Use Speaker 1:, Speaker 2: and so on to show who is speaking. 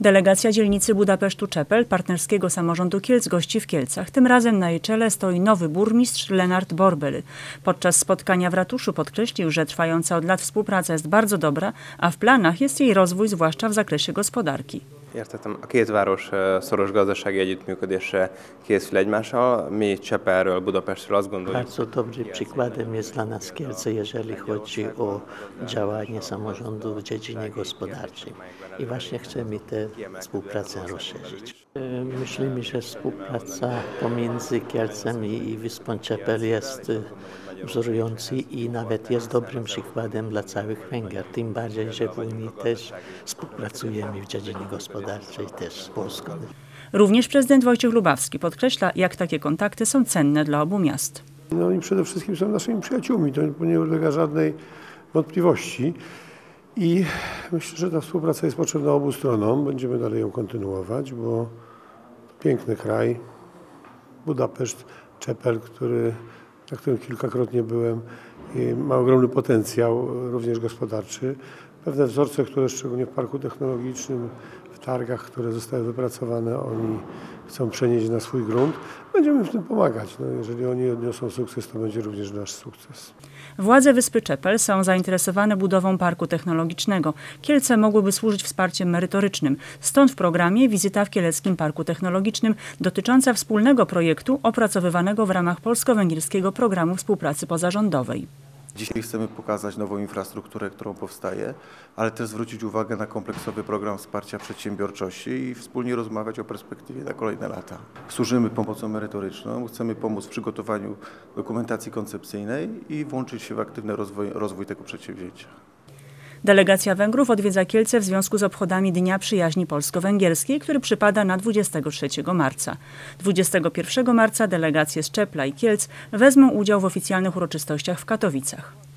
Speaker 1: Delegacja dzielnicy Budapesztu Czepel, partnerskiego samorządu Kielc gości w Kielcach. Tym razem na jej czele stoi nowy burmistrz Lenart Borbel. Podczas spotkania w ratuszu podkreślił, że trwająca od lat współpraca jest bardzo dobra, a w planach jest jej rozwój, zwłaszcza w zakresie gospodarki.
Speaker 2: Értettem, a két város szoros gazdasági együttműködésre készül egymással. Mi Csepelről, Budapestről azt gondoljuk,
Speaker 3: Bardzo dobrym przykładem jest dla nas Kielce, jeżeli chodzi o działanie samorządu w dziedzinie gospodarczej. I właśnie chcemy tę współpracę rozszerzyć. E, Myślimy, że współpraca pomiędzy Kielcem i Wyspą Czepel jest e, wzorujący i nawet jest dobrym przykładem dla całych Węgier. Tym bardziej, że w Unii też współpracujemy w dziedzinie gospodarczej, też z Polską.
Speaker 1: Również prezydent Wojciech Lubawski podkreśla, jak takie kontakty są cenne dla obu miast.
Speaker 4: No oni przede wszystkim są naszymi przyjaciółmi, to nie ulega żadnej wątpliwości. I myślę, że ta współpraca jest potrzebna obu stronom. Będziemy dalej ją kontynuować, bo piękny kraj, Budapeszt, Czepel, który, na którym kilkakrotnie byłem, ma ogromny potencjał, również gospodarczy. Pewne wzorce, które szczególnie w Parku Technologicznym, w targach, które zostały wypracowane, oni chcą przenieść na swój grunt. Będziemy w tym pomagać. No, jeżeli oni odniosą sukces, to będzie również nasz sukces.
Speaker 1: Władze Wyspy Czepel są zainteresowane budową parku technologicznego. Kielce mogłyby służyć wsparciem merytorycznym. Stąd w programie wizyta w Kieleckim Parku Technologicznym dotycząca wspólnego projektu opracowywanego w ramach polsko-węgierskiego programu współpracy pozarządowej.
Speaker 5: Dzisiaj chcemy pokazać nową infrastrukturę, którą powstaje, ale też zwrócić uwagę na kompleksowy program wsparcia przedsiębiorczości i wspólnie rozmawiać o perspektywie na kolejne lata. Służymy pomocą merytoryczną, chcemy pomóc w przygotowaniu dokumentacji koncepcyjnej i włączyć się w aktywny rozwój, rozwój tego przedsięwzięcia.
Speaker 1: Delegacja Węgrów odwiedza Kielce w związku z obchodami Dnia Przyjaźni Polsko-Węgierskiej, który przypada na 23 marca. 21 marca delegacje z Czepla i Kielc wezmą udział w oficjalnych uroczystościach w Katowicach.